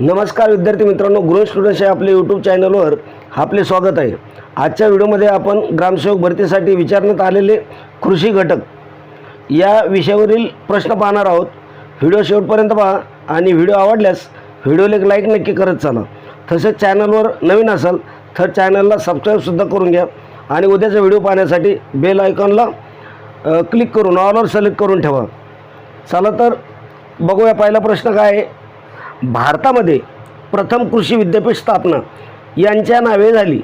नमस्कार विद्यार्थी मित्रांनो गृह स्टुडंट्स या आपल्या यूट्यूब चॅनलवर आपले स्वागत आहे. आजच्या व्हिडिओमध्ये आपण ग्रामसेवक भरतीसाठी विचारण्यात आलेले कृषी घटक या विषयावरील प्रश्न पाहणार आहोत. व्हिडिओ शेवटपर्यंत पहा आणि व्हिडिओ आवडल्यास व्हिडिओला एक लाईक नक्की करत चाला. तसेच चॅनलवर नवीन असाल तर चॅनलला सबस्क्राईबसुद्धा करून घ्या आणि उद्याचा व्हिडिओ पाहण्यासाठी बेल आयकॉनला क्लिक करून ऑलवर सिलेक्ट करून ठेवा. चला तर बघूया पहिला प्रश्न काय आहे? भारतामध्ये प्रथम कृषी विद्यापीठ स्थापना यांच्या नावे झाली.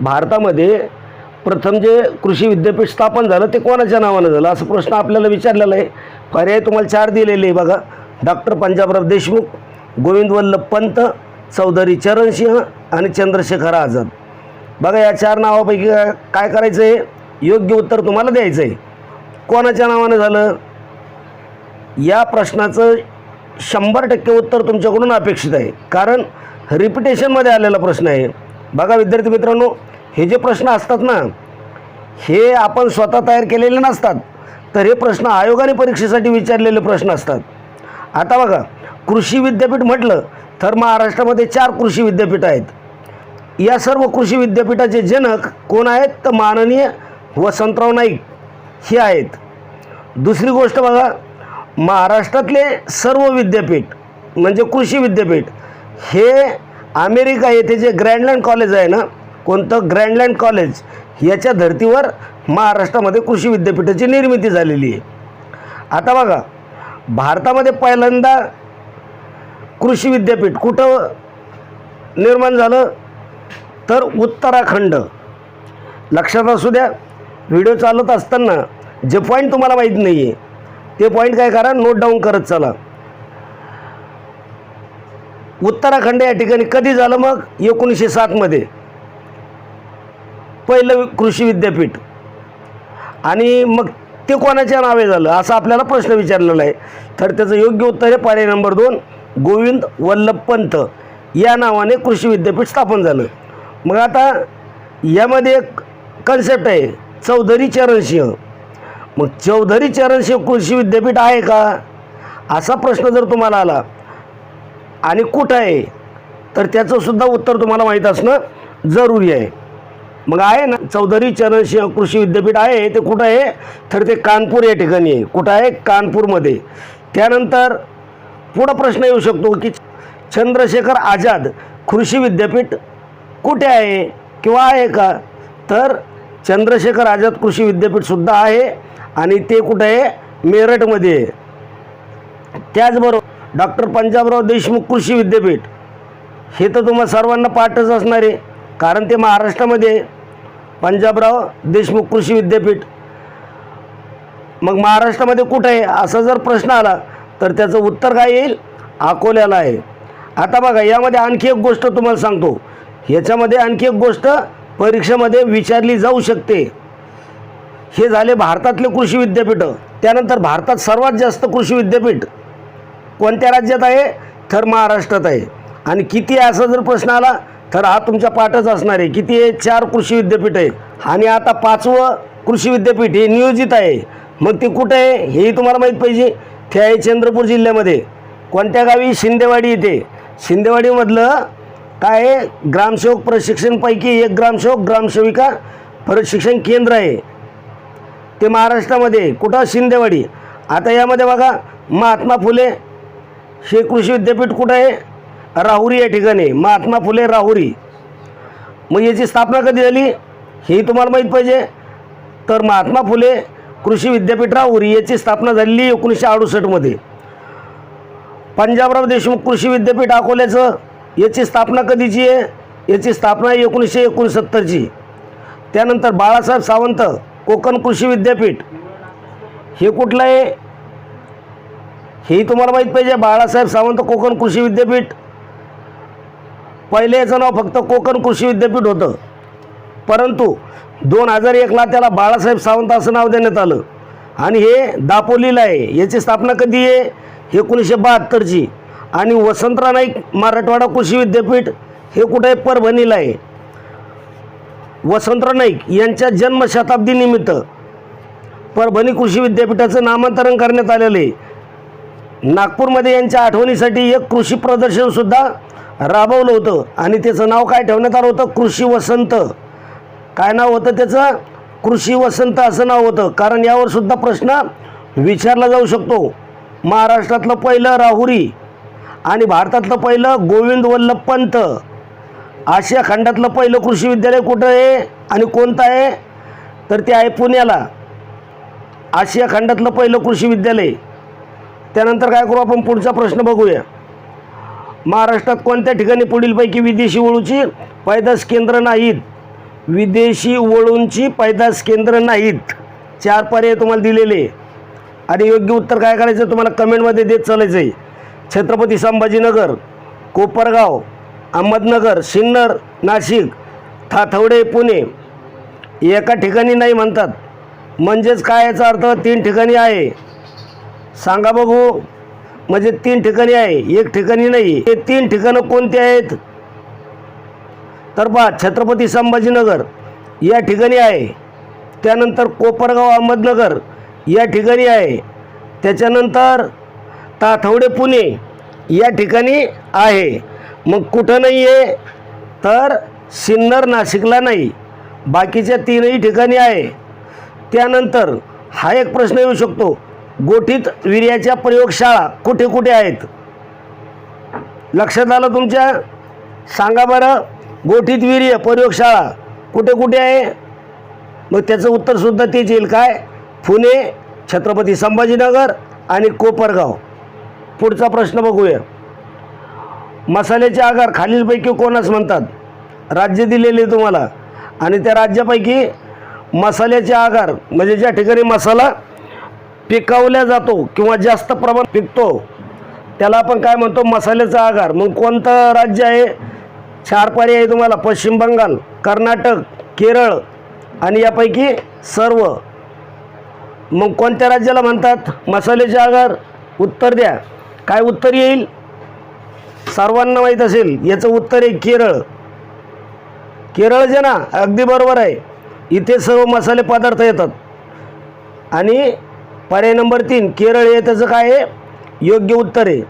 भारतामध्ये प्रथम जे कृषी विद्यापीठ स्थापन झालं ते कोणाच्या नावानं झालं? असा प्रश्न आपल्याला विचारलेला आहे. पर्याय तुम्हाला चार दिलेले आहे बघा. डॉक्टर पंजाबराव देशमुख गोविंद वल्लभ पंत चौधरी चरणसिंह आणि चंद्रशेखर आझाद. बघा या चार नावापैकी काय- काय करायचं आहे? योग्य उत्तर तुम्हाला द्यायचं आहे. कोणाच्या नावानं झालं? या प्रश्नाचं शंभर टक्के उत्तर तुमच्याकडून अपेक्षित आहे. कारण रिपिटेशनमध्ये आलेला प्रश्न आहे. बघा विद्यार्थी मित्रांनो हे जे प्रश्न असतात ना हे आपण स्वतः तयार केलेले नसतात. तर हे प्रश्न आयोगाने परीक्षेसाठी विचारलेले प्रश्न असतात. आता बघा कृषी विद्यापीठ म्हटलं तर महाराष्ट्रामध्ये चार कृषी विद्यापीठ आहेत. या सर्व कृषी विद्यापीठाचे जनक कोण आहेत? तर माननीय वसंतराव नाईक हे आहेत. दुसरी गोष्ट बघा महाराष्ट्रातले सर्व विद्यापीठ म्हणजे कृषी विद्यापीठ हे अमेरिका येथे जे ग्रँडलँड कॉलेज आहे ना कोणतं ग्रँडलँड कॉलेज याच्या धर्तीवर महाराष्ट्रामध्ये कृषी विद्यापीठाची निर्मिती झालेली आहे. आता बघा भारतामध्ये पहिल्यांदा कृषी विद्यापीठ कुठं निर्माण झालं? तर उत्तराखंड. लक्षात असू द्या व्हिडिओ चालत असताना जे पॉईंट तुम्हाला माहीत नाही आहे ते पॉईंट काय करा नोट डाऊन करत चला. उत्तराखंड या ठिकाणी कधी झालं मग? एकोणीसशे सातमध्ये पहिलं कृषी विद्यापीठ. आणि मग ते कोणाच्या नावे झालं? असा आपल्याला प्रश्न विचारलेला आहे. तर त्याचं योग्य उत्तर आहे पर्याय नंबर दोन गोविंद वल्लभ पंत. या नावाने कृषी विद्यापीठ स्थापन झालं. मग आता यामध्ये एक कन्सेप्ट आहे चौधरी चरणसिंह. मग चौधरी चरणसिंह कृषी विद्यापीठ आहे का? असा प्रश्न जर तुम्हाला आला आणि कुठं आहे तर त्याचं सुद्धा उत्तर तुम्हाला माहीत असणं जरुरी आहे. मग आहे ना चौधरी चरणसिंह कृषी विद्यापीठ आहे ते कुठं आहे? तर ते कानपूर या ठिकाणी आहे. कुठं आहे? कानपूरमध्ये. त्यानंतर पुढं प्रश्न येऊ शकतो की चंद्रशेखर आझाद कृषी विद्यापीठ कुठे आहे किंवा आहे का? तर चंद्रशेखर आझाद कृषी विद्यापीठसुद्धा आहे. आणि ते कुठं आहे? मेरठमध्ये आहे. त्याचबरोबर डॉक्टर पंजाबराव देशमुख कृषी विद्यापीठ. हे तर तुम्हाला सर्वांना पाठच असणार आहे. कारण ते महाराष्ट्रामध्ये आहे. पंजाबराव देशमुख कृषी विद्यापीठ. मग महाराष्ट्रामध्ये कुठं आहे? असा जर प्रश्न आला तर त्याचं उत्तर काय येईल? अकोल्याला आहे. आता बघा यामध्ये आणखी एक गोष्ट तुम्हाला सांगतो. ह्याच्यामध्ये आणखी एक गोष्ट परीक्षेमध्ये विचारली जाऊ शकते. हे झाले भारतातले कृषी विद्यापीठं. त्यानंतर भारतात सर्वात जास्त कृषी विद्यापीठ कोणत्या राज्यात आहे? तर महाराष्ट्रात आहे. आणि किती आहे असा जर प्रश्न आला तर हा तुमच्या पाठच असणार आहे. किती आहे? चार कृषी विद्यापीठ आहे. आणि आता पाचवं कृषी विद्यापीठ हे नियोजित आहे. मग ते कुठं आहे? हेही तुम्हाला माहीत पाहिजे. ते आहे चंद्रपूर जिल्ह्यामध्ये. कोणत्या गावी? शिंदेवाडी येथे शिंदेवाडीमधलं काय आहे? ग्रामसेवक प्रशिक्षणपैकी एक ग्रामसेवक ग्रामसेविका प्रशिक्षण केंद्र आहे. ते महाराष्ट्रामध्ये कुठं? शिंदेवाडी. आता यामध्ये बघा महात्मा फुले हे कृषी विद्यापीठ कुठं आहे? राहुरी या ठिकाणी. महात्मा फुले राहुरी. मग याची स्थापना कधी झाली? हेही तुम्हाला माहीत पाहिजे. तर महात्मा फुले कृषी विद्यापीठ राहुरी याची स्थापना झालेली एकोणीसशे अडुसष्टमध्ये पंजाबराव देशमुख कृषी विद्यापीठ अकोल्याचं याची स्थापना कधीची आहे? याची स्थापना एकोणीसशे एकोणसत्तरची. त्यानंतर बाळासाहेब सावंत कोकण कृषी विद्यापीठ. हे कुठलं आहे हेही तुम्हाला माहीत पाहिजे. बाळासाहेब सावंत कोकण कृषी विद्यापीठ. पहिले याचं नाव फक्त कोकण कृषी विद्यापीठ होतं. परंतु दोन हजार एकला त्याला बाळासाहेब सावंत असं नाव देण्यात आलं. आणि हे दापोलीला आहे. याची स्थापना कधी आहे? एकोणीसशे बहात्तरची. आणि वसंतराव नाईक मराठवाडा कृषी विद्यापीठ हे कुठं? आहे परभणीला आहे. वसंतराव नाईक यांच्या जन्मशताब्दीनिमित्त परभणी कृषी विद्यापीठाचं नामांतरण करण्यात आलेलं. आहे नागपूरमध्ये यांच्या आठवणीसाठी एक कृषी प्रदर्शनसुद्धा राबवलं होतं. आणि त्याचं नाव काय ठेवण्यात आलं होतं? कृषी वसंत. काय नाव होतं त्याचं? कृषी वसंत असं नाव होतं. कारण यावर सुद्धा प्रश्न विचारला जाऊ शकतो. महाराष्ट्रातलं पहिलं राहुरी आणि भारतातलं पहिलं गोविंद वल्लभ पंत. आशिया खंडातलं पहिलं कृषी विद्यालय कुठं आहे आणि कोणतं आहे? तर ते आहे पुण्याला. आशिया खंडातलं पहिलं कृषी विद्यालय. त्यानंतर काय करू आपण? पुढचा प्रश्न बघूया. महाराष्ट्रात कोणत्या ठिकाणी पुढीलपैकी विदेशी वळूची पैदास केंद्र नाहीत? विदेशी वळूंची पैदास केंद्र नाहीत. चार पर्याय तुम्हाला दिलेले. आणि योग्य उत्तर काय करायचं तुम्हाला कमेंटमध्ये देत चालायचं आहे छत्रपती संभाजीनगर कोपरगाव अहमदनगर सिन्नर नाशिक थाथवडे पुणे एका ठिकाणी नाही म्हणतात. म्हणजेच काय याचा अर्थ तीन ठिकाणी आहे? सांगा बघू. म्हणजे तीन ठिकाणी आहे एक ठिकाणी नाही. हे तीन ठिकाणं कोणती आहेत? तर पहा छत्रपती संभाजीनगर या ठिकाणी आहे. त्यानंतर कोपरगाव अहमदनगर या ठिकाणी आहे. त्याच्यानंतर ताथवडे पुणे या ठिकाणी आहे. मग कुठं नाही आहे? तर सिन्नर नाशिकला नाही. बाकीच्या तीनही ठिकाणी आहे. त्यानंतर हा एक प्रश्न येऊ शकतो. गोठीत विर्याच्या प्रयोगशाळा कुठे कुठे आहेत? लक्षात आलं तुमच्या? सांगा बरं. गोठीत वीर्य प्रयोगशाळा कुठे कुठे आहे? मग त्याचं उत्तरसुद्धा तेच येईल. काय? पुणे छत्रपती संभाजीनगर आणि कोपरगाव. पुढचा प्रश्न बघूया. मसाल्याचे आगार खालीलपैकी कोणास म्हणतात? राज्य दिलेले तुम्हाला. आणि त्या राज्यापैकी मसाल्याचे आगार म्हणजे ज्या ठिकाणी मसाला पिकवल्या जातो किंवा जास्त प्रमाण पिकतो त्याला आपण काय म्हणतो? मसाल्याचा आगार. मग कोणतं राज्य आहे? चार पर्याय आहे तुम्हाला. पश्चिम बंगाल कर्नाटक केरळ आणि यापैकी सर्व. मग कोणत्या राज्याला म्हणतात? मसाल्याचे आगार? उत्तर द्या. काय उत्तर येईल? सर्वांना माहीत असेल याचं उत्तर आहे केरळ. केरळ जे ना अगदी बरोबर आहे. इथे सर्व मसाले पदार्थ येतात. आणि पर्याय नंबर तीन केरळ हे त्याचं काय आहे? योग्य उत्तर आहे.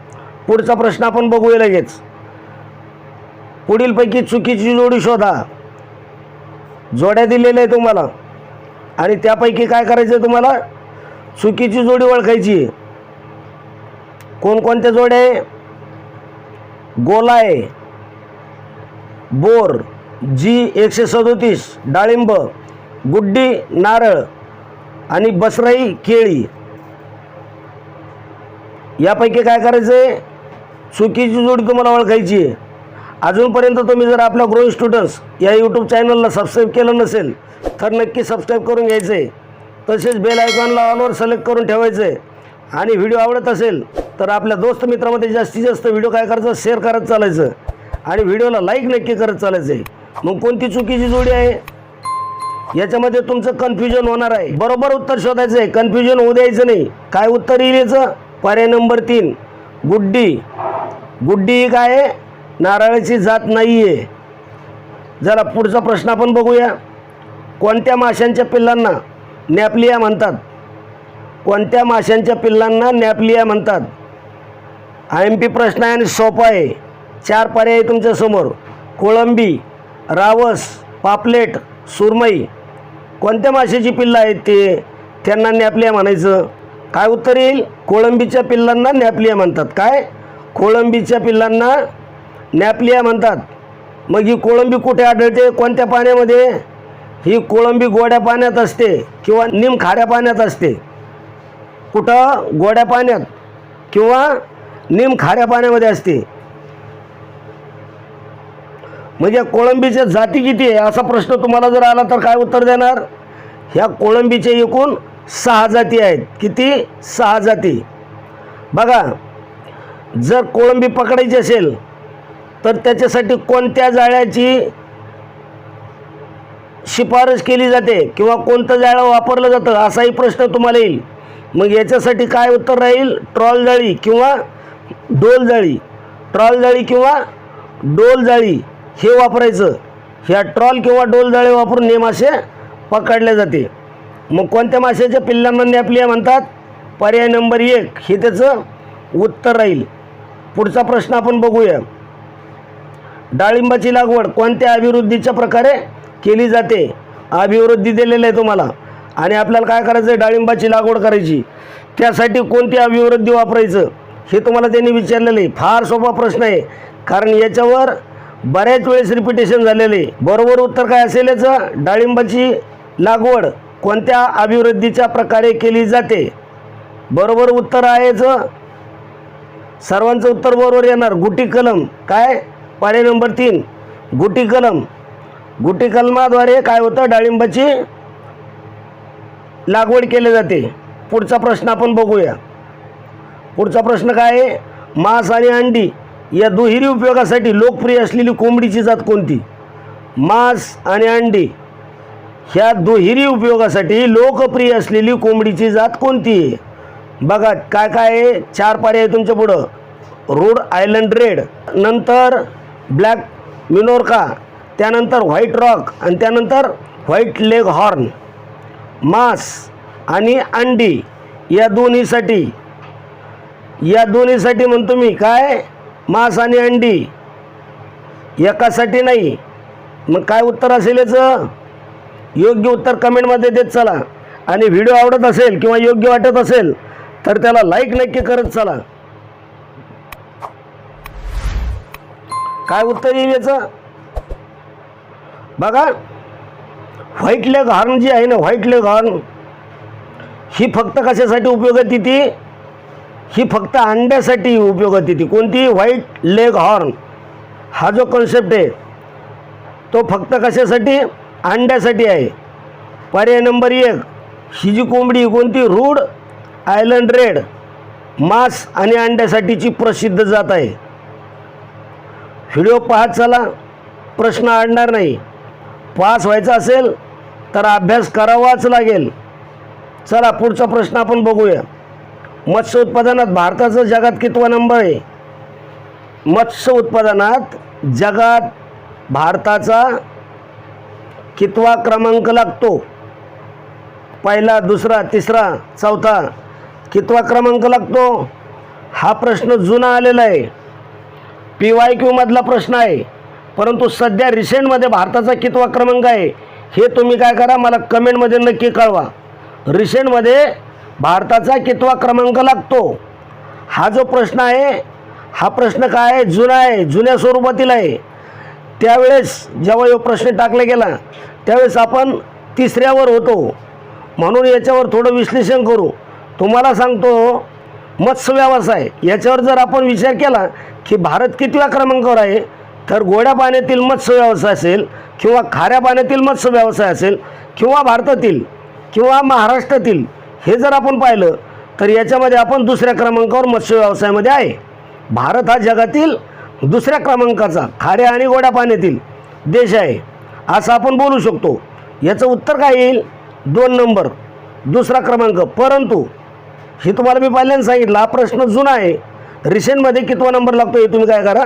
पुढचा प्रश्न आपण बघूया लगेच. पुढीलपैकी चुकीची जोडी शोधा. जोड्या दिलेल्या आहे तुम्हाला. आणि त्यापैकी काय करायचं आहे तुम्हाला? चुकीची जोडी ओळखायची आहे. कोणकोणत्या जोड्या आहे? गोलाय बोर जी एकशे सदोतीस डाळिंब गुड्डी नारळ आणि बसराई केळी. यापैकी काय करायचं आहे चुकीची जोडी तुम्हाला ओळखायची आहे. अजूनपर्यंत तुम्ही जर आपल्या ग्रोईंग स्टुडंट्स या यूट्यूब चॅनलला सबस्क्राईब केलं नसेल तर नक्की सबस्क्राईब करून घ्यायचं आहे तसेच बेल आयकॉनला ऑनवर सिलेक्ट करून ठेवायचं आहे आणि व्हिडिओ आवडत असेल तर आपल्या दोस्त मित्रामध्ये जास्तीत जास्त व्हिडिओ काय करायचा? शेअर करत चालायचं. आणि व्हिडिओला लाईक नक्की करत चालायचं आहे. मग कोणती चुकीची जोडी आहे? याच्यामध्ये तुमचं कन्फ्युजन होणार आहे. बरोबर उत्तर शोधायचं आहे. कन्फ्युजन होऊ द्यायचं नाही. काय उत्तर येईल याचं? पर्याय नंबर तीन. गुड्डी. गुड्डी ही काय आहे? नारळाची जात नाही आहे जरा पुढचा प्रश्न आपण बघूया. कोणत्या माशांच्या पिल्लांना नॅपलिया म्हणतात? कोणत्या माशांच्या पिल्लांना नॅपलिया म्हणतात? आय एम पी प्रश्न आहे आणि सोपा आहे. चार पर्याय आहे तुमच्यासमोर कोळंबी रावस पापलेट सुरमई. कोणत्या माशाची पिल्लं आहेत ते? त्यांना नॅपलिया म्हणायचं. काय उत्तर येईल? कोळंबीच्या पिल्लांना नॅपलिया म्हणतात. काय? कोळंबीच्या पिल्लांना नॅपलिया म्हणतात. मग ही कोळंबी कुठे आढळते? कोणत्या पाण्यामध्ये? ही कोळंबी गोड्या पाण्यात असते किंवा निम खाऱ्या पाण्यात असते. कुठं? गोड्या पाण्यात किंवा निम खाऱ्या पाण्यामध्ये असते. म्हणजे कोळंबीच्या जाती किती आहे? असा प्रश्न तुम्हाला जर आला तर काय उत्तर देणार? ह्या कोळंबीच्या एकूण सहा जाती आहेत. किती? सहा जाती. बघा जर कोळंबी पकडायची असेल तर त्याच्यासाठी कोणत्या जाळ्याची शिफारस केली जाते किंवा कोणतं जाळं वापरलं जातं? असाही प्रश्न तुम्हाला येईल. मग याच्यासाठी काय उत्तर राहील? ट्रॉल जाळी किंवा डोल जाळी ट्रॉल जाळी किंवा डोल जाळी हे वापरायचं. ह्या ट्रॉल किंवा डोल जाळी वापरून हे मासे पकडले जाते. मग कोणत्या माशाच्या पिल्लांमध्ये नॅपलिया म्हणतात? पर्याय नंबर एक हे त्याचं उत्तर राहील. पुढचा प्रश्न आपण बघूया. डाळिंबाची लागवड कोणत्या अभिवृद्धीच्या प्रकारे केली जाते? अभिवृद्धी दिलेलं आहे तुम्हाला. आणि आपल्याला काय करायचं आहे डाळिंबाची लागवड करायची. त्यासाठी कोणती अभिवृद्धी वापरायचं? हे तुम्हाला त्यांनी विचारलेलं आहे. फार सोपा प्रश्न आहे. कारण याच्यावर बऱ्याच वेळेस रिपिटेशन झालेलं आहे. बरोबर उत्तर काय असेल याचं? डाळिंबाची लागवड कोणत्या अभिवृद्धीच्या प्रकारे केली जाते? बरोबर उत्तर आहेचं सर्वांचं उत्तर बरोबर येणार. गुटी कलम. काय? पाढे नंबर तीन. गुटी कलम. गुटी कलमाद्वारे काय होतं? डाळिंबाची लागवड केली जाते. पुढचा प्रश्न आपण बघूया. पुढचा प्रश्न काय आहे? मांस आणि अंडी या दुहेरी उपयोगासाठी लोकप्रिय असलेली कोंबडीची जात कोणती? मांस आणि अंडी. ह्या दुहेरी उपयोगासाठी लोकप्रिय असलेली कोंबडीची जात कोणती आहे? बघा काय काय आहे? चार पर्याय आहे तुमच्या पुढं. रोड आयलंड रेड नंतर ब्लॅक मिनोरका त्यानंतर व्हाईट रॉक आणि त्यानंतर व्हाईट लेग हॉर्न. मांस आणि अंडी या दोन्हीसाठी या दोन्हीसाठी म्हणतो मी काय? मांस आणि अंडी. एकासाठी नाही. मग काय उत्तर असेल याचं? योग्य उत्तर कमेंटमध्ये देत चला. आणि व्हिडिओ आवडत असेल किंवा योग्य वाटत असेल तर त्याला लाईक नक्की करत चला. काय उत्तर येईल याचं? बघा व्हाईट लेग हॉर्न जी आहे ना व्हाईट लेग हॉर्न ही फक्त कशासाठी उपयोगात येते ही फक्त अंड्यासाठी उपयोगात येते. कोणती व्हाईट लेग हॉर्न हा जो कन्सेप्ट आहे तो फक्त कशासाठी? अंड्यासाठी आहे. पर्याय नंबर एक ही जी कोंबडी कोणती? रूड आयलंड रेड मांस आणि अंड्यासाठीची प्रसिद्ध जात आहे. व्हिडिओ पाहत चला प्रश्न आणणार नाही. पास व्हायचा असेल तर अभ्यास करावाच लागेल. चला पुढचा प्रश्न आपण बघूया. मत्स्य उत्पादनात भारताचा जगात कितवा नंबर आहे? मत्स्य उत्पादनात जगात भारताचा कितवा क्रमांक लागतो? पहिला दुसरा तिसरा चौथा कितवा क्रमांक लागतो? हा प्रश्न जुना आलेला आहे. पी वाय क्यूमधला प्रश्न आहे. परंतु सध्या रिसेंटमध्ये भारताचा कितवा क्रमांक आहे हे तुम्ही काय करा मला कमेंटमध्ये नक्की कळवा. रिसेंटमध्ये भारताचा कितवा क्रमांक लागतो? हा जो प्रश्न आहे हा प्रश्न काय आहे? जुना आहे जुन्या स्वरूपातील आहे. त्यावेळेस जेव्हा हा प्रश्न टाकला गेला त्यावेळेस आपण तिसऱ्यावर होतो. म्हणून याच्यावर थोडं विश्लेषण करू. तुम्हाला सांगतो मत्स्य व्यवसाय याच्यावर जर आपण विचार केला की भारत कितव्या क्रमांकावर आहे तर गोड्या पाण्यातील मत्स्य व्यवसाय असेल किंवा खाऱ्या पाण्यातील मत्स्य व्यवसाय असेल किंवा भारतातील किंवा महाराष्ट्रातील हे जर आपण पाहिलं तर याच्यामध्ये आपण दुसऱ्या क्रमांकावर मत्स्य व्यवसायामध्ये आहे. भारत हा जगातील दुसऱ्या क्रमांकाचा खाऱ्या आणि गोड्या पाण्यातील देश आहे. असं आपण बोलू शकतो. याचं उत्तर काय येईल? दोन नंबर. दुसरा क्रमांक. परंतु हे तुम्हाला मी पहिल्यांदा सांगितलं हा प्रश्न जुना आहे. रिसेंटमध्ये कितवा नंबर लागतो हे तुम्ही काय करा?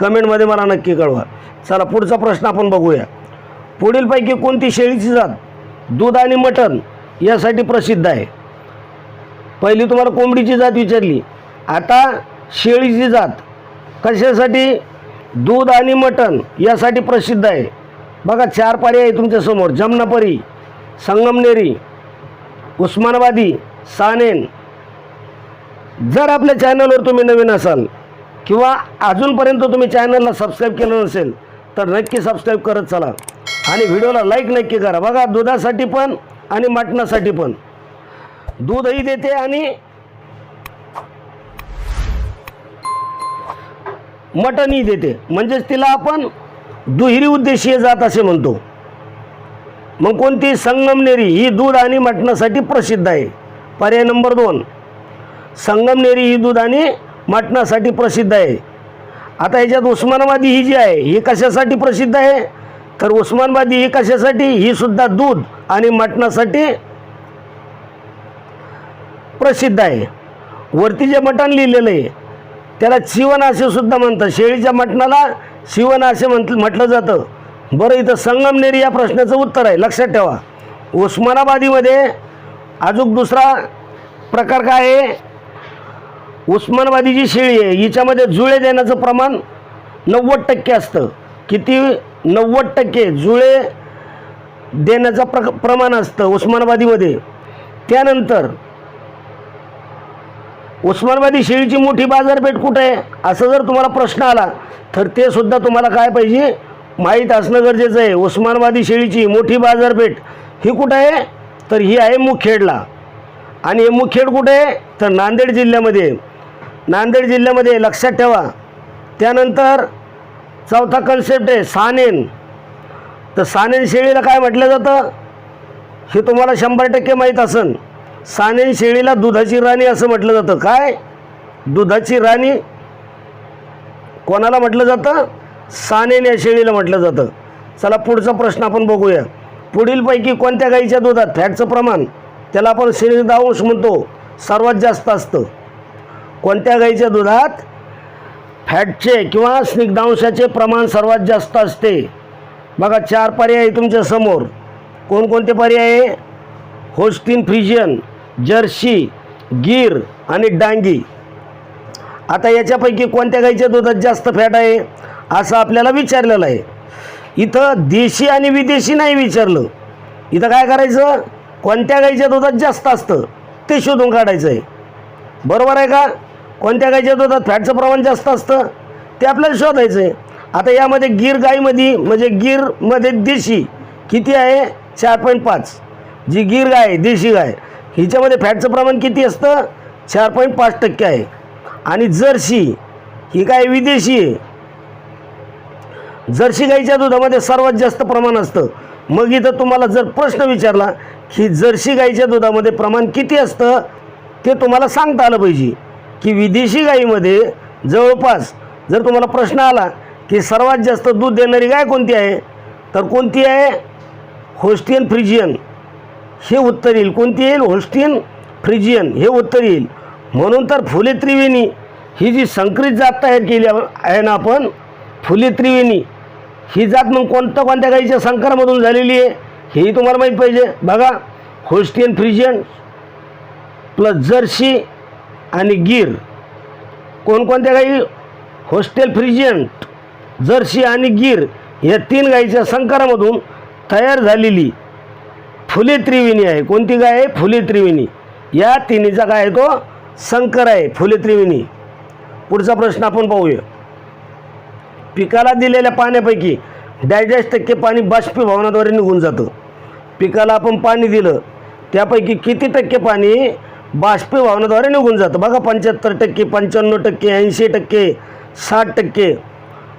कमेंटमध्ये मला नक्की कळवा. चला पुढचा प्रश्न आपण बघूया. पुढीलपैकी कोणती शेळीची जात? दूध आणि मटण. यासाठी प्रसिद्ध आहे. पहिली तुम्हाला कोंबडीची जात विचारली. आता शेळीची जात. कशासाठी? दूध आणि मटण यासाठी प्रसिद्ध आहे. बघा चार पर्याय आहे तुमच्यासमोर जमनापरी संगमनेरी उस्मानाबादी सानेन. जर आपल्या चॅनलवर तुम्ही नवीन असाल किंवा अजूनपर्यंत तुम्ही चॅनलला सबस्क्राईब केलं नसेल तर नक्की सबस्क्राईब करत चला. आणि व्हिडिओला लाईक नक्की करा. बघा दुधासाठी पण आणि मटणासाठी पण. दूधही देते आणि मटणही देते. म्हणजेच तिला आपण दुहेरी उद्देशीय जात असे म्हणतो. मग कोणती? संगमनेरी ही दूध आणि मटणासाठी प्रसिद्ध आहे. पर्याय नंबर दोन. संगमनेरी ही दूध आणि मटणासाठी प्रसिद्ध आहे. आता ह्याच्यात उस्मानाबादी ही जी आहे ही कशासाठी प्रसिद्ध आहे? तर उस्मानाबादी ही कशासाठी? ही सुद्धा दूध आणि मटणासाठी प्रसिद्ध आहे. वरती जे मटण लिहिलेलं आहे त्याला चिवण असे सुद्धा म्हणतात. शेळीच्या मटणाला शिवण असे म्हट म्हटलं जातं. बरं इथं संगमनेरी या प्रश्नाचं उत्तर आहे. लक्षात ठेवा. उस्मानाबादीमध्ये अजून दुसरा प्रकार काय आहे? उस्मानाबादी जी शेळी आहे. हिच्यामध्ये जुळे देण्याचं प्रमाण नव्वद टक्के असतं. किती नव्वद टक्के जुळे देण्याचं प्र प्रमाण असतं उस्मानाबादीमध्ये. त्यानंतर उस्मानाबादी शेळीची मोठी बाजारपेठ कुठे आहे? असं जर तुम्हाला प्रश्न आला तर ते सुद्धा तुम्हाला काय पाहिजे? माहीत असणं गरजेचं आहे. उस्मानाबादी शेळीची मोठी बाजारपेठ ही कुठं आहे? तर ही आहे मुखेडला. आणि हे मुखेड कुठे आहे? तर नांदेड जिल्ह्यामध्ये. नांदेड जिल्ह्यामध्ये लक्षात ठेवा. त्यानंतर चौथा कन्सेप्ट आहे सानेन. तर सानेन शेळीला काय म्हटलं जातं? हे तुम्हाला शंभर टक्के माहीत असन. सानेन शेळीला दुधाची राणी असं म्हटलं जातं. काय? दुधाची राणी कोणाला म्हटलं जातं? सानेन या शेळीला म्हटलं जातं. चला पुढचा प्रश्न आपण बघूया. पुढीलपैकी कोणत्या गाईच्या दुधात फॅटचं प्रमाण? त्याला आपण स्निग्धांश म्हणतो. सर्वात जास्त असतं. कोणत्या गाईच्या दुधात फॅटचे किंवा स्निग्धांशाचे प्रमाण सर्वात जास्त असते. बघा चार पर्याय आहे तुमच्यासमोर. कोणकोणते पर्याय आहे? होस्टिन फ्रिजियन जर्सी गीर आणि डांगी. आता याच्यापैकी कोणत्या गाईच्या दुधात जास्त फॅट आहे? असं आपल्याला विचारलेलं आहे. इथं देशी आणि विदेशी नाही विचारलं. इथं काय करायचं? कोणत्या गाईच्या दुधात जास्त असतं ते शोधून काढायचं आहे. बरोबर आहे का? कोणत्या गाईच्या दुधात फॅटचं प्रमाण जास्त असतं. ते आपल्याला शोधायचं आहे आता यामध्ये गीर गाईमध्ये म्हणजे गीरमध्ये देशी किती आहे? चार पॉईंट पाच. जी गीर गाय आहे, देशी गाय हिच्यामध्ये फॅटचं प्रमाण किती असतं? चार पॉईंट पाच टक्के आहे. आणि जर्सी ही काय विदेशी आहे. जर्सी गाईच्या दुधामध्ये सर्वात जास्त प्रमाण असतं. मग इथं तुम्हाला जर प्रश्न विचारला की जर्सी गाईच्या दुधामध्ये प्रमाण किती असतं ते तुम्हाला सांगता आलं पाहिजे. की विदेशी गाईमध्ये जवळपास जर तुम्हाला प्रश्न आला की सर्वात जास्त दूध देणारी गाय कोणती आहे तर कोणती आहे? Holstein Friesian. हे उत्तर येईल. कोणती येईल? Holstein Friesian. हे उत्तर येईल. म्हणून तर फुले त्रिवेणी ही जी संकरित जात तयार केली आहे ना आपण? फुले त्रिवेणी. ही जात मग कोणत्या कोणत्या गाईच्या संकरामधून झालेली आहे हेही तुम्हाला माहीत पाहिजे. बघा होस्टियन फ्रिजियन प्लस जर्सी आणि गीर. कोणकोणत्या गाई? होस्टेल फ्रिजंट जर्सी आणि गीर या तीन गाईच्या संकरामधून तयार झालेली फुले त्रिवेणी आहे. कोणती गाय आहे? फुले त्रिवेणी. या तिन्हीचा काय आहे तो? संकर आहे. फुले त्रिवेणी. पुढचा प्रश्न आपण पाहूया. पिकाला दिलेल्या पाण्यापैकी डायजेस्ट टक्के पाणी बाष्पीभवनाद्वारे निघून जातं. पिकाला आपण पाणी दिलं त्यापैकी किती टक्के पाणी बाष्पीभवनाद्वारे निघून जातं. बघा पंच्याहत्तर टक्के पंच्याण्णव टक्के ऐंशी टक्के साठ टक्के.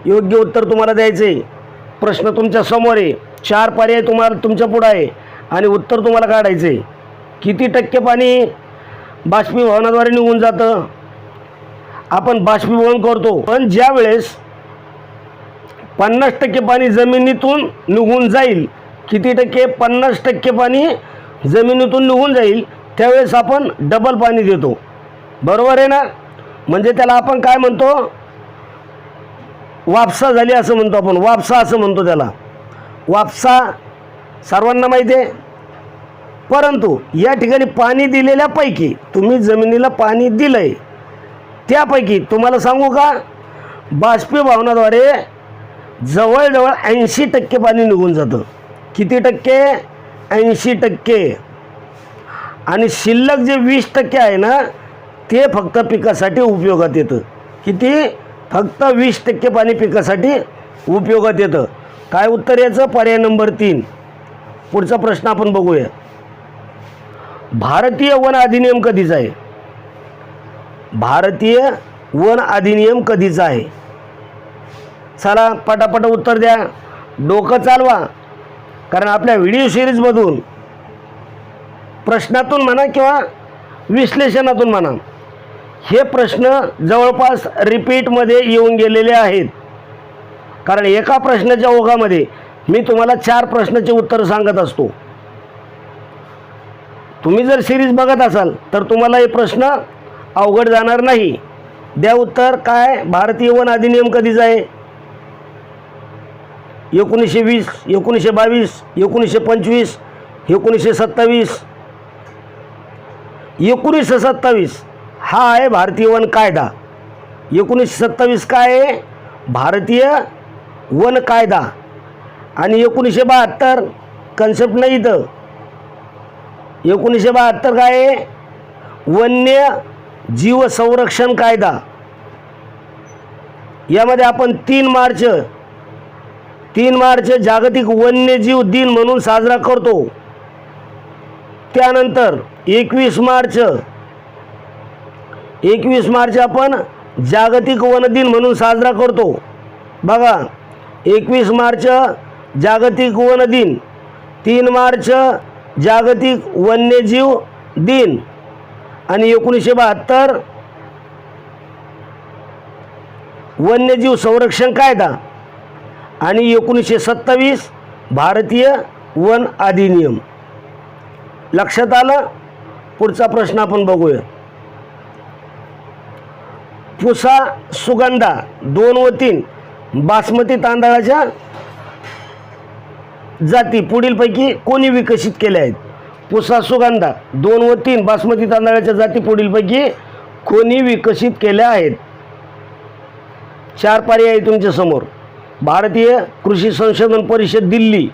योग्य उत्तर तुम्हाला द्यायचे प्रश्न तुमच्यासमोर आहे. चार पर्याय तुम्हाला तुमच्या पुढं आहे. आणि उत्तर तुम्हाला काढायचे किती टक्के पाणी बाष्पीभवनाद्वारे निघून जातं? आपण बाष्पीभवन करतो. पण ज्या वेळेस पन्नास टक्के पाणी जमिनीतून निघून जाईल किती टक्के? पन्नास टक्के पाणी जमिनीतून निघून जाईल. त्यावेळेस आपण डबल पाणी देतो. बरोबर आहे ना? म्हणजे त्याला आपण काय म्हणतो? वापसा झाली असं म्हणतो आपण. वापसा असं म्हणतो त्याला. वापसा सर्वांना माहिती आहे? परंतु या ठिकाणी पाणी दिलेल्यापैकी तुम्ही जमिनीला पाणी दिलं आहे त्यापैकी तुम्हाला सांगू का? बाष्पीभवनाद्वारे जवळजवळ ऐंशी टक्के पाणी निघून जातं. किती टक्के? ऐंशी टक्के. आणि शिल्लक जे वीस टक्के आहे ना ते फक्त पिकासाठी उपयोगात येतं. किती? फक्त वीस टक्के पाणी पिकासाठी उपयोगात येतं. काय उत्तर याचं? पर्याय नंबर तीन. पुढचा प्रश्न आपण बघूया. भारतीय वन अधिनियम कधीचा आहे? भारतीय वन अधिनियम कधीचा आहे? चला पटापट उत्तर द्या. डोकं चालवा. कारण आपल्या व्हिडिओ सिरीजमधून प्रश्नातून म्हणा किंवा विश्लेषणातून म्हणा हे प्रश्न जवळपास रिपीटमध्ये येऊन गेलेले आहेत. कारण एका प्रश्नाच्या ओघामध्ये मी तुम्हाला चार प्रश्नाचे उत्तर सांगत असतो. तुम्ही जर सिरीज बघत असाल तर तुम्हाला हे प्रश्न अवघड जाणार नाही. द्या उत्तर काय? भारतीय वन अधिनियम कधीच आहे एकोणीसशे वीस एकोणीसशे बावीस एकोणीसशे पंचवीस एकोणीसशे सत्तावीस एकोणीसशे सत्तावीस. हा आहे भारतीय वन कायदा. एकोणीसशे सत्तावीस काय आहे? भारतीय वन कायदा. आणि एकोणीसशे बहात्तर कन्सेप्ट नाही इथं. एकोणीसशे बहात्तर काय आहे? वन्य जीव संरक्षण कायदा. यामध्ये आपण तीन मार्च तीन मार्च जागतिक वन्यजीव दिन म्हणून साजरा करतो. त्यानंतर एकवीस मार्च. एकवीस मार्च आपण जागतिक वन दिन म्हणून साजरा करतो. बघा एकवीस मार्च जागतिक वन दिन तीन मार्च जागतिक वन्यजीव दिन आणि एकोणीसशे बहात्तर वन्यजीव संरक्षण कायदा आणि एकोणीसशे सत्तावीस भारतीय वन अधिनियम. लक्षात आलं? पुढचा प्रश्न आपण बघूया. पुसा सुगंधा दोन व तीन बासमती तांदळाच्या जाती पुढीलपैकी कोणी विकसित केल्या आहेत? पुसा सुगंधा दोन व तीन बासमती तांदळाच्या जाती पुढीलपैकी कोणी विकसित केल्या आहेत? चार पर्याय आहे तुमच्यासमोर भारतीय कृषी संशोधन परिषद दिल्ली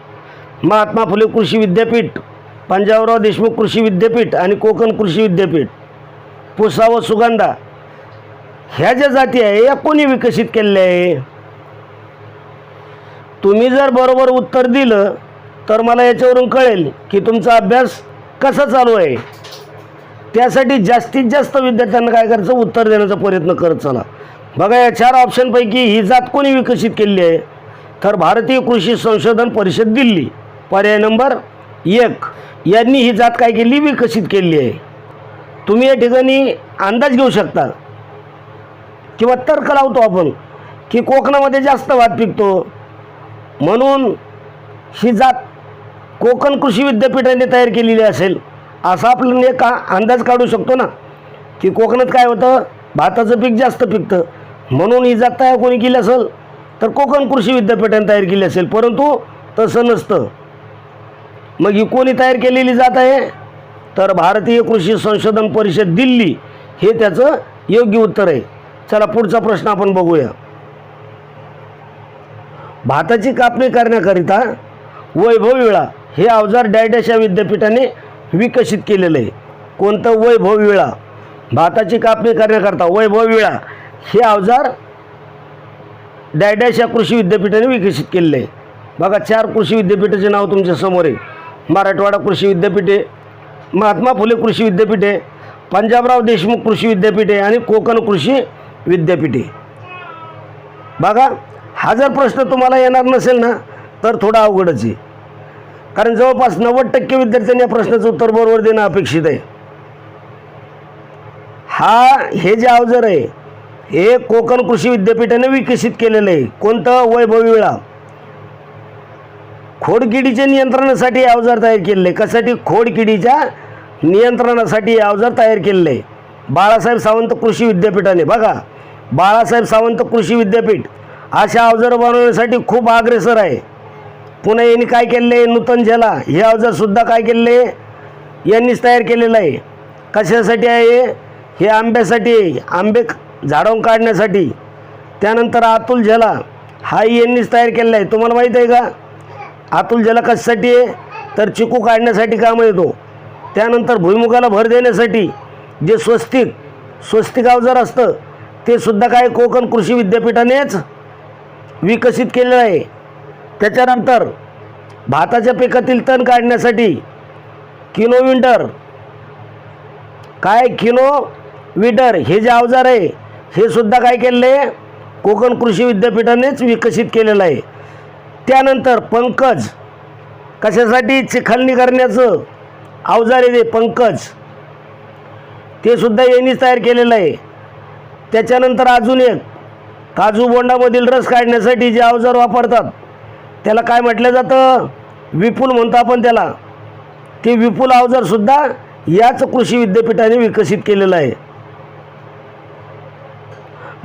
महात्मा फुले कृषी विद्यापीठ पंजाबराव देशमुख कृषी विद्यापीठ आणि कोकण कृषी विद्यापीठ पुसा व सुगंधा ह्या ज्या जाती आहे या कोणी विकसित केलेल्या आहे? तुम्ही जर बरोबर उत्तर दिलं तर मला याच्यावरून कळेल की तुमचा अभ्यास कसा चालू आहे. त्यासाठी जास्तीत जास्त विद्यार्थ्यांना काय करायचं? उत्तर देण्याचा प्रयत्न करत चला. बघा या चार ऑप्शनपैकी ही जात कोणी विकसित केली आहे? तर भारतीय कृषी संशोधन परिषद दिल्ली. पर्याय नंबर एक. यांनी ही जात काय केली? विकसित केली आहे? तुम्ही या ठिकाणी अंदाज घेऊ शकता. किंवा तर्क लावतो आपण की कोकणामध्ये जास्त भात पिकतो. म्हणून ही जात कोकण कृषी विद्यापीठाने तयार केलेली असेल असा आपण एक अंदाज काढू शकतो ना की कोकणात काय होतं? भाताचं पीक जास्त पिकतं. म्हणून ही जात तयार कोणी केली असेल तर कोकण कृषी विद्यापीठाने तयार केली असेल. परंतु तसं नसतं. मग ही कोणी तयार केलेली जात आहे? तर भारतीय कृषी संशोधन परिषद दिल्ली हे त्याचं योग्य उत्तर आहे. चला पुढचा प्रश्न आपण बघूया. भाताची कापणी करण्याकरिता वैभव विळा हे अवजार डॅडॅश या विद्यापीठाने विकसित केलेलं आहे. कोणतं वैभव विळा भाताची कापणी करण्याकरता वैभव विळा हे अवजार डॅडॅश या कृषी विद्यापीठाने विकसित केलेलं आहे. बघा चार कृषी विद्यापीठाचे नाव तुमच्यासमोर आहे. मराठवाडा कृषी विद्यापीठ आहे महात्मा फुले कृषी विद्यापीठ आहे पंजाबराव देशमुख कृषी विद्यापीठ आहे आणि कोकण कृषी विद्यापीठ. आहे बघा हा जर प्रश्न तुम्हाला येणार नसेल ना तर थोडा अवघडच आहे. कारण जवळपास नव्वद टक्के विद्यार्थ्यांनी या प्रश्नाचं उत्तर बरोबर देणं अपेक्षित आहे. हा हे जे अवजार आहे हे कोकण कृषी विद्यापीठाने विकसित केलेलं आहे. कोणतं? वैभव वेळा. खोडकिडीच्या नियंत्रणासाठी अवजार तयार केलेले आहे कशासाठी? खोडकिडीच्या नियंत्रणासाठी अवजार तयार केलेलं आहे बाळासाहेब सावंत कृषी विद्यापीठाने. बघा बाळासाहेब सावंत कृषी विद्यापीठ अशा अवजार बनवण्यासाठी खूप अग्रेसर आहे. पुन्हा यांनी काय केलेलं आहे? नूतन झेला हे अवजारसुद्धा काय केले यांनीच तयार केलेलं आहे. कशासाठी आहे? हे आंब्यासाठी आहे. आंबे झाडवून काढण्यासाठी. त्यानंतर अतुल झेला हाही यांनीच तयार केलेला आहे. तुम्हाला माहीत आहे का? अतुल जला कशासाठी आहे तर चिकू काढण्यासाठी काम येतो. त्यानंतर भुईमुगाला भर देण्यासाठी जे स्वस्तिक स्वस्तिक अवजार असतं ते सुद्धा काय कोकण कृषी विद्यापीठानेच विकसित केलेलं आहे. त्याच्यानंतर भाताच्या पिकातील तण काढण्यासाठी किनो विंटर. काय किनो विटर? हे जे अवजार आहे हे सुद्धा काय केलेलं आहे कोकण कृषी विद्यापीठानेच विकसित केलेलं आहे. त्यानंतर पंकज. कशासाठी चिखलणी करण्याचं अवजार आहे पंकज. ते सुद्धा यांनीच तयार केलेलं आहे. त्याच्यानंतर अजून एक काजू बोंडामधील रस काढण्यासाठी जे अवजार वापरतात त्याला काय म्हटलं जातं? विपुल म्हणतो आपण त्याला. ते विपुल अवजारसुद्धा याच कृषी विद्यापीठाने विकसित केलेलं आहे.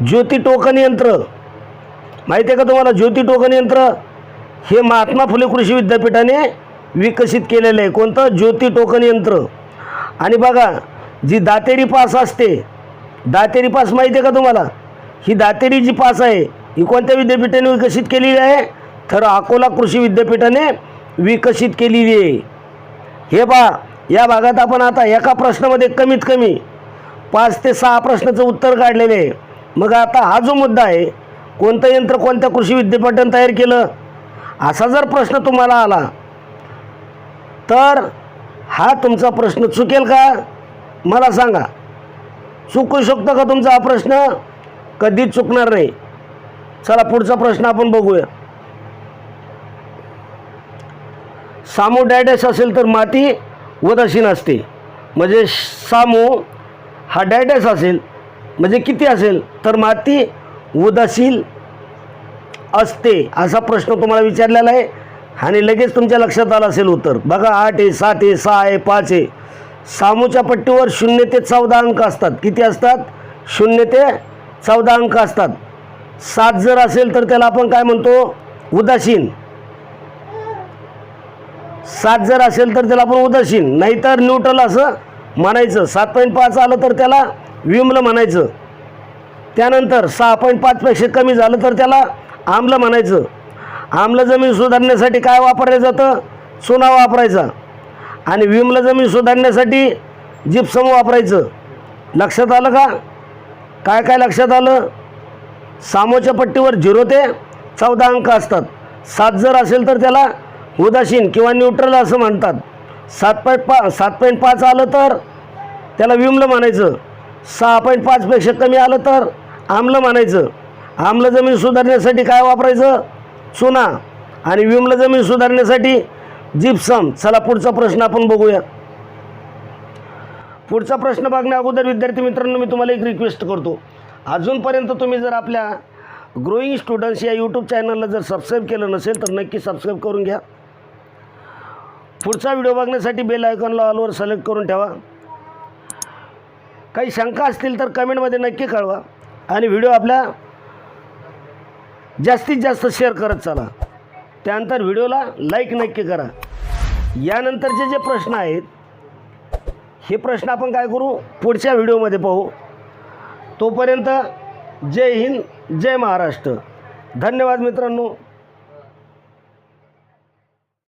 ज्योती टोकन यंत्र. माहिती आहे का तुम्हाला ज्योती टोकन यंत्र? हे महात्मा फुले कृषी विद्यापीठाने विकसित केलेलं आहे. कोणतं? ज्योती टोकन यंत्र. आणि बघा जी दातेरी पास असते दातेरी पास माहिती आहे का तुम्हाला? ही दातेरी जी पास आहे ही कोणत्या विद्यापीठाने विकसित केलेली आहे? तर अकोला कृषी विद्यापीठाने विकसित केलेली आहे. हे पहा या भागात आपण आता एका प्रश्नामध्ये कमीत कमी पाच ते सहा प्रश्नाचं उत्तर काढलेले आहे. मग आता हा जो मुद्दा आहे कोणतं यंत्र कोणत्या कृषी विद्यापीठाने तयार केलं? असा जर प्रश्न तुम्हाला आला तर हा तुमचा प्रश्न चुकेल का? मला सांगा. चुकू शकतो का तुमचा हा प्रश्न? कधीच चुकणार नाही. चला पुढचा प्रश्न आपण बघूया. सामू डॅडेस असेल तर माती उदासीन असते. म्हणजे सामू हा डॅडेस असेल म्हणजे किती असेल? तर माती उदासीन असते असा प्रश्न तुम्हाला विचारलेला आहे आणि लगेच तुमच्या लक्षात आलं असेल उत्तर. बघा आठ आहे सात आहे सहा आहे पाच आहे. सामूच्या पट्टीवर शून्य ते चौदा अंक असतात. किती असतात? शून्य ते चौदा अंक असतात. सात जर असेल तर त्याला आपण काय म्हणतो? उदासीन. सात जर असेल तर त्याला आपण उदासीन. नाहीतर न्यूट्रल असं म्हणायचं. सात पॉईंट पाच आलं तर त्याला विमलं म्हणायचं. त्यानंतर सहा पॉईंट पाचपेक्षा कमी झालं तर त्याला आम्ल म्हणायचं. आम्ल जमीन सुधारण्यासाठी काय वापरलं जातं? चुना वापरायचा. आणि विमलं जमीन सुधारण्यासाठी जिप्सम वापरायचं. लक्षात आलं का? काय काय लक्षात आलं? सामोच्या पट्टीवर झिरो ते चौदा अंक असतात. सात जर असेल तर त्याला उदासीन किंवा न्यूट्रल असं म्हणतात. सात पॉईंट पा सात पॉईंट पाच आलं तर त्याला विमलं म्हणायचं. सहा पॉईंट पाचपेक्षा कमी आलं तर आमलं म्हणायचं. आम्ल जमीन सुधारण्यासाठी काय वापरायचं? सोना. आणि विम्ल जमीन सुधारण्यासाठी जिप्सम. चला पुढचा प्रश्न आपण बघूया. पुढचा प्रश्न बघण्या अगोदर विद्यार्थी मित्रांनो मी तुम्हाला एक रिक्वेस्ट करतो. अजूनपर्यंत तुम्ही जर आपल्या ग्रोईंग स्टुडंट्स या यूट्यूब चॅनलला जर सबस्क्राईब केलं नसेल तर नक्की सबस्क्राईब करून घ्या. पुढचा व्हिडिओ बघण्यासाठी बेल आयकॉनला ऑलवर सिलेक्ट करून ठेवा. काही शंका असतील तर कमेंटमध्ये नक्की कळवा. आणि व्हिडिओ आपल्या जास्तीत जास्त शेअर करत चला. त्यानंतर व्हिडिओला लाईक नक्की करा. यानंतरचे जे प्रश्न आहेत हे प्रश्न आपण काय करू? पुढच्या व्हिडिओमध्ये पाहू. तोपर्यंत जय हिंद जय महाराष्ट्र. धन्यवाद मित्रांनो.